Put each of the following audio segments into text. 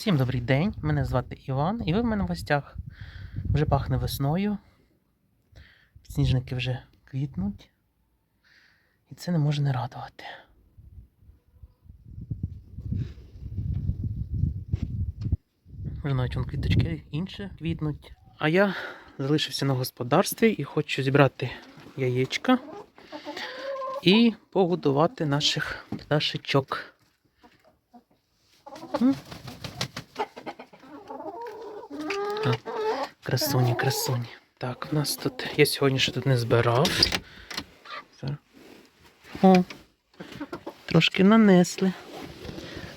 Всім добрий день, мене звати Іван, і ви в мене в гостях. Вже пахне весною. Сніжники вже квітнуть. І це не може не радувати. Вже навіть вон квіточки інші квітнуть. А я залишився на господарстві і хочу зібрати яєчка і погодувати наших пташечок. Красуні, красуні. Так, у нас тут. Я сьогодні ще тут не збирав. О, трошки нанесли.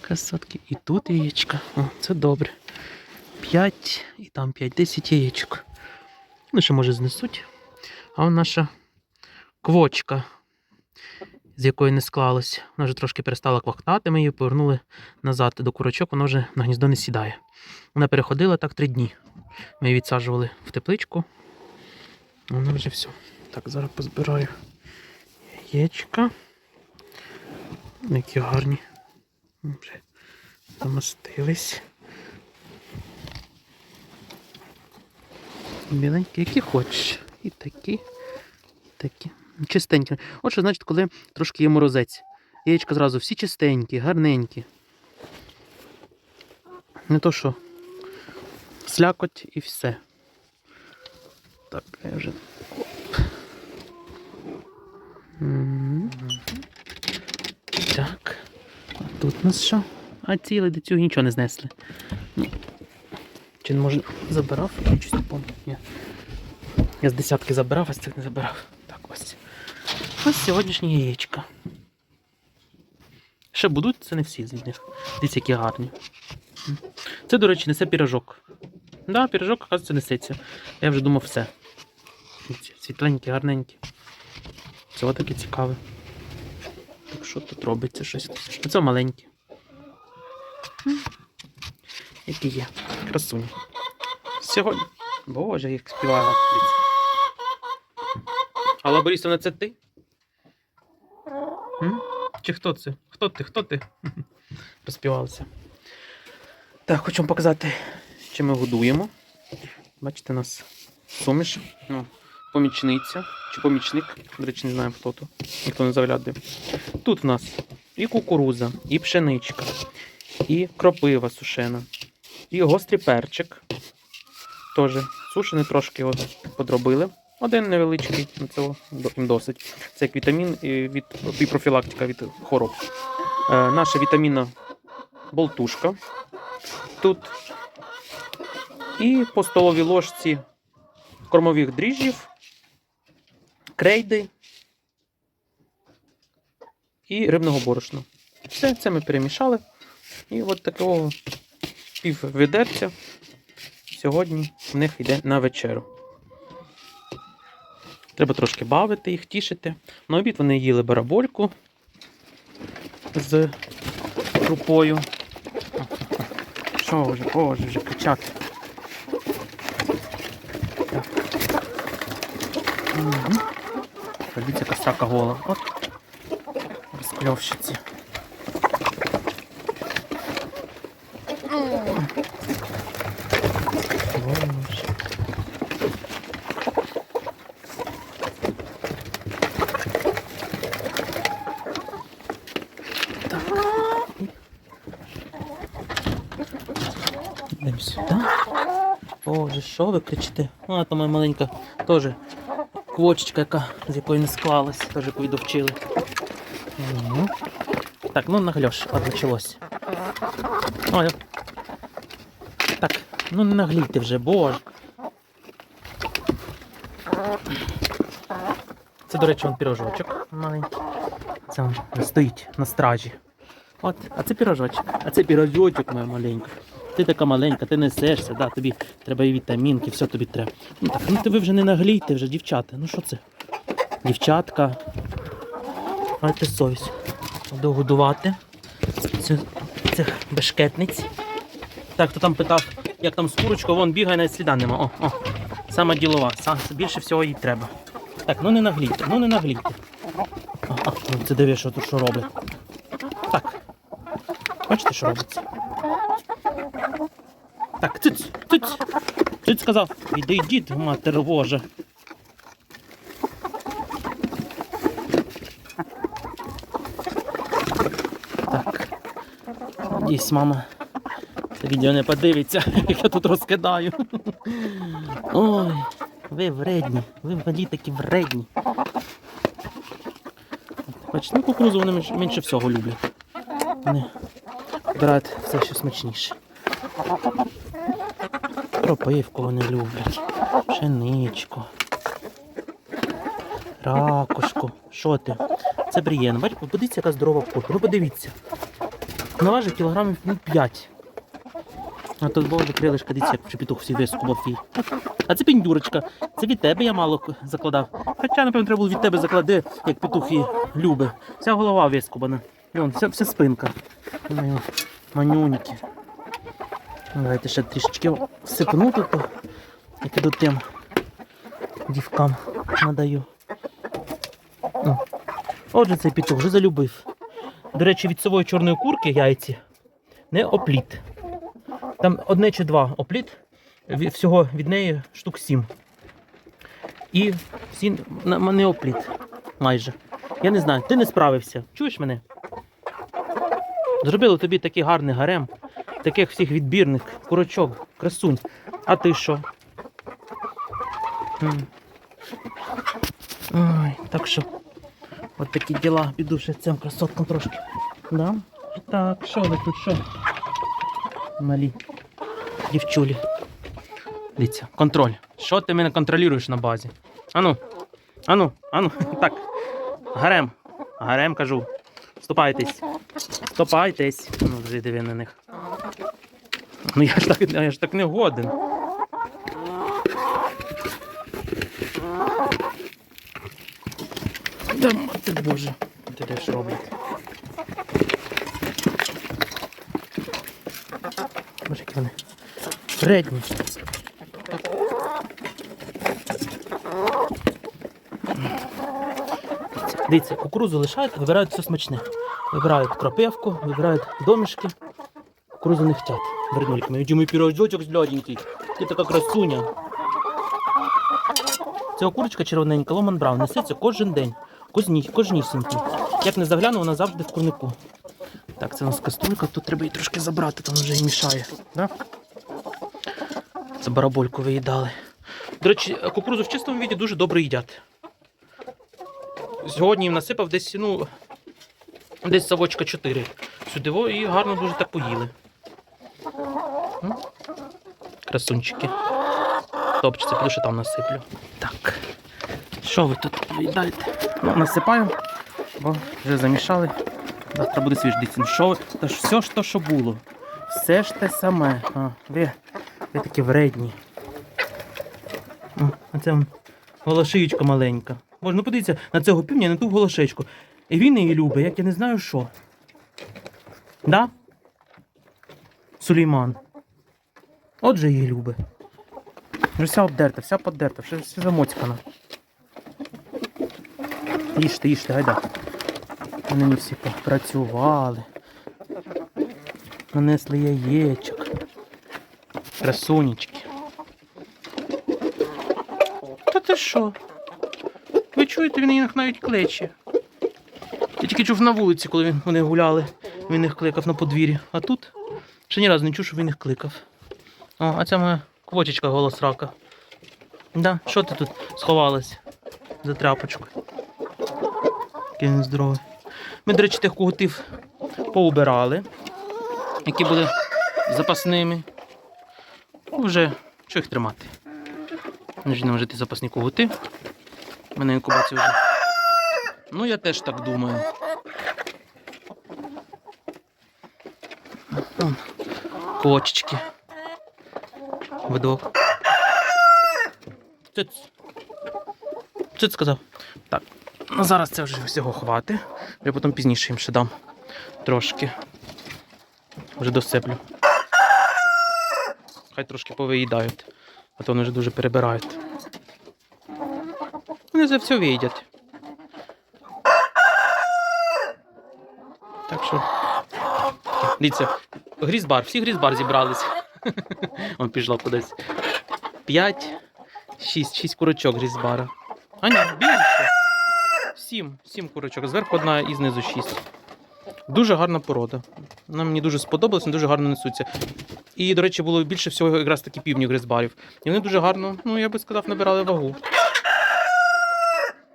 Красотки. І тут яєчка. О, це добре. 5 і там 5, 10 яєчок. Ну, ще може знесуть. А наша квочка, з якої не склалось. Вона вже трошки перестала квахтати, ми її повернули назад до курочок, вона вже на гніздо не сідає. Вона переходила так три дні. Ми її відсаджували в тепличку. Вона вже все. Так, зараз позбираю яєчка. Які гарні. Вже замастились. Біленькі, які хочеш. І такі, і такі. Чистенькі. От що значить, коли трошки є морозець. Яєчка зразу всі чистенькі, гарненькі. Не то що слякоть і все. Так, я вже. Оп. Так. А тут у нас що? А цілий до цього нічого не знесли. Ні. Чи може забирав? Я щось не пам'ятаю. Ні. Я з десятки забирав, а з цих не забирав. Ось. Сьогоднішні яєчка. Ще будуть, це не всі з них. Дивіться, які гарні. Це, до речі, несе пірожок. Да, пірожок, оказується, несеться. Я вже думав все. Світленькі, гарненькі. Це таке цікаве. Так що тут робиться щось? Це маленькі. Які є. Красуні. Сьогодні. Боже, як. Дивіться. Алла Борисовна, це ти? Чи хто це? Хто ти? Хто ти? Розпівалися. Так, хочу вам показати, що ми годуємо. Бачите, у нас суміш, ну, помічниця чи помічник. До речі, не знаю, хто то. Ніхто не заглядає. Тут у нас і кукуруза, і пшеничка, і кропива сушена, і гострий перчик. Теж сушений трошки от подробили. Один невеличкий, цього їм досить. Це як вітамін від, і профілактика від хвороб. Е, наша вітамінна болтушка. Тут. І по столовій ложці кормових дріжджів, крейди і рибного борошна. Все це ми перемішали. І от такого пів ведерця сьогодні в них йде на вечерю. Треба трошки бавити їх, тішити. На обід вони їли барабольку з крупою. Що вже, боже, вже кричати. Так. Угу. Дивіться, косака гола. От. Розкльовщиці. Боже. Так. Йдемо сюди. Боже, що ви кричите? А, там моя маленька теж квочечка, яка, з якої не склалась, теж яку довчили. Угу. Так, ну нагльош, почалось. О, я... Так, ну не наглійте вже, боже. Це, до речі, он пірожочок маленький. Це він стоїть на стражі. От, а це пірожочок. А це пірожочок моя маленька. Ти така маленька, ти несешся, да, тобі треба і вітамінки, все тобі треба. Ну так, ну ти ви вже не наглійте, вже дівчата. Ну що це? Дівчатка. Майте совість. Буду годувати цю, цих бешкетниць. Так, хто там питав, як там з курочкою, вон бігає, навіть сліда нема. О, о. Сама ділова, більше всього їй треба. Так, ну не наглійте, ну не наглійте. А, а, ну це диви, що тут що робить. Так. Бачите, що робиться? Так, циць, циць. Циць сказав. Іди, йдіть, матер Божа. Так. Надіюсь, мама. Відео не подивиться, як я тут розкидаю. Ой, ви вредні, ви малі такі вредні. Бачите, ну кукурузу вони менш- менше всього люблять. Вони обирають все, що смачніше. Кропивку вони люблять. Пшеничку. Ракушку. Що ти? Це брієн. Бачите, подивіться, яка здорова курка. Ну подивіться. Вона важить кілограмів ну, 5. А тут боже крилишка, дивіться, як петух всі вискубав їй. А це піндюрочка. Це від тебе я мало закладав. Хоча, напевно, треба було від тебе заклади, як петух її. Вся голова вискубана. Вон, вся, вся спинка. Манюньки. Давайте ще трішечки всипну тут, як іду тим дівкам надаю. О. Отже, цей петух вже залюбив. До речі, від сової чорної курки яйці не опліт. Там одне чи два опліт, всього від неї штук сім. І всі на- не опліт майже. Я не знаю, ти не справився. Чуєш мене? Зробили тобі такий гарний гарем, таких всіх відбірних, курочок, красунь. А ти що? Ой, так що, от такі діла, піду цим красоткам трошки. Да? Так, що ви тут, що? Малі дівчулі. Дивіться, контроль. Що ти мене контролюєш на базі? Ану, ану, ану, так. Гарем. Гарем кажу. Ступайтесь. Ступайтесь. Ну, диви на них. Ну я ж так, я ж так не годен. Да, мати Боже. Де ж роблять? Боже, які вони. Вредні. Дивіться, кукурузу лишають, вибирають все смачне. Вибирають кропивку, вибирають домішки. Кукурузу не хотять. Вернулик мій, мій пірожочок зляденький. Ти така красуня. Ця курочка червоненька, Ломан Браун, несеться кожен день. Кожні, кожнісінький. Як не загляну, вона завжди в курнику. Так, це у нас каструлька, тут треба її трошки забрати, там вже і мішає. Да? Це барабольку виїдали. До речі, кукурузу в чистому віді дуже добре їдять. Сьогодні їм насипав десь, ну, десь совочка 4 сюди і гарно дуже так поїли. Красунчики. Топчеться, піду що там насиплю. Так. Що ви тут виїдаєте? Ну, насипаю, бо вже замішали. Завтра буде свіж. Що ви? Та ж все ж то, що було. Все ж те саме. А, ви, ви такі вредні. А це голошиючка маленька. Боже, ну подивіться на цього півня, на ту голошечку. І він її любить, як я не знаю що. Да? Сулейман. Отже її любить. Вже вся обдерта, вся подерта, все, все замоцькана. Їжте, їжте, гайда. Вони не всі попрацювали. Нанесли яєчок. Красунечки. Та ти що? Ви чуєте, він їх навіть клече. Я тільки чув на вулиці, коли вони гуляли, він їх кликав на подвір'ї. А тут ще ні разу не чув, що він їх кликав. О, а ця моя квочечка голос рака. Да, що ти тут сховалась за тряпочку? Який здоровий. Ми, до речі, тих коготів поубирали, які були запасними. Ну, Вже що їх тримати? Вони ж не можуть запасні коготи. У мене інкубація вже. Ну, я теж так думаю. Кочечки. Видок. Циц. Циц сказав. Так. Ну зараз це вже всього хвати. Я потім пізніше їм ще дам. Трошки. Вже досиплю. Хай трошки повиїдають. А то вони вже дуже перебирають. Вони за все виїдять. Так що. Дивіться, грізбар, всі грізбар зібрались. Он пішла кудись. П'ять, шість, шість курочок грізбара. А ні, більше. Сім, сім курочок. Зверху одна і знизу шість. Дуже гарна порода. Вона мені дуже сподобалась, вони дуже гарно несуться. І, до речі, було більше всього якраз таки півнів гризбарів. І вони дуже гарно, ну я би сказав, набирали вагу.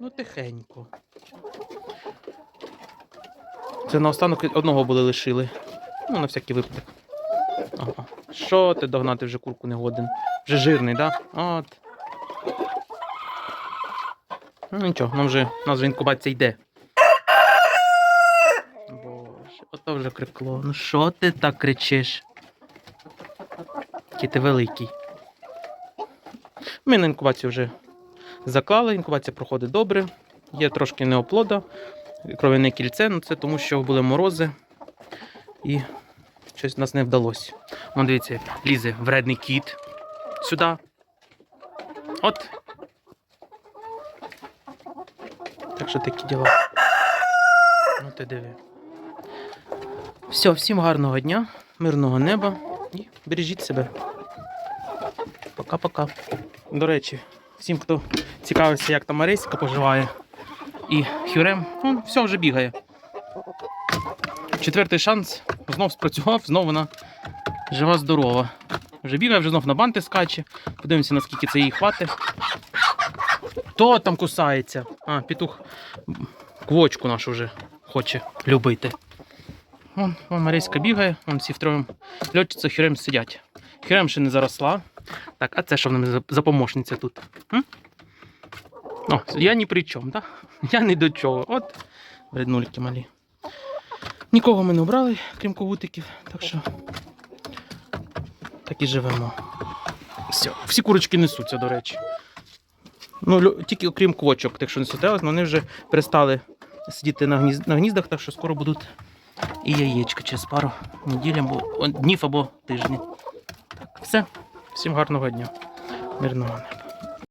Ну, тихенько. Це наостанок одного були лишили. Ну, на всякий випадок. Що ти догнати вже курку не годен? Вже жирний? Да? От. Ну нічого, нам вже, у нас вже інкубація йде. Боже, ото вже крикло. Ну що ти так кричиш? Який ти великий. Ми на інкубацію вже заклали, інкубація проходить добре. Є трошки неоплода, кров'яне кільце, ну це тому що були морози і щось нас не вдалося. Вон дивіться, лізе вредний кіт сюди. От. Так що такі діла. Ну ти диви. Все, всім гарного дня, мирного неба і бережіть себе. Пока-пока. До речі, всім, хто цікавиться, як там Мариська поживає, і Хюрем, ну, все вже бігає. Четвертий шанс знов спрацював, знов вона жива, здорова. Вже бігає, вже знов на банти скаче. Подивимося, наскільки це їй хватить. Хто там кусається? А, петух квочку нашу вже хоче любити. Вон, вон Мариська бігає, вон всі втроєм льотчиця Хюрем сидять. Хюрем ще не заросла. Так, а це що в мене за, помощниця тут? О, я ні при чому, так? Я ні до чого. От вреднульки малі. Нікого ми не обрали, крім ковутиків, так що так і живемо. Все, всі курочки несуться, до речі. Ну, тільки окрім квочок, так що не сутрялись, вони вже перестали сидіти на, гніз... на гніздах, так що скоро будуть і яєчка через пару неділь або днів або тижнів. Так, все. Всім гарного дня. Мирного.